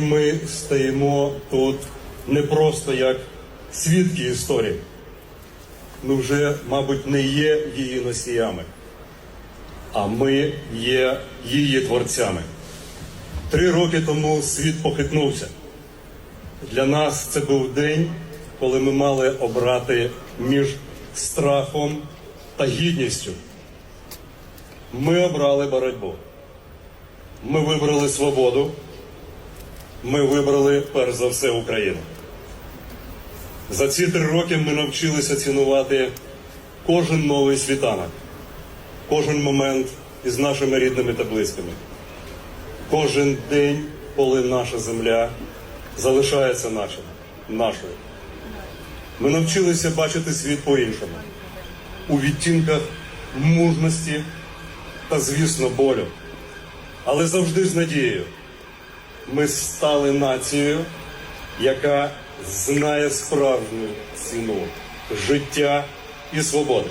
Ми стоїмо тут не просто як свідки історії. Ми вже, мабуть, не є її носіями, а ми є її творцями. Три роки тому світ похитнувся. Для нас це був день, коли ми мали обрати між страхом та гідністю. Ми обрали боротьбу. Ми вибрали свободу. Ми вибрали перш за все Україну. За ці три роки ми навчилися цінувати кожен новий світанок, кожен момент із нашими рідними та близькими, кожен день, коли наша земля залишається нашим, нашою. Ми навчилися бачити світ по-іншому, у відтінках мужності та, звісно, болю, але завжди з надією ми стали нацією, яка знає справжню ціну життя і свободи.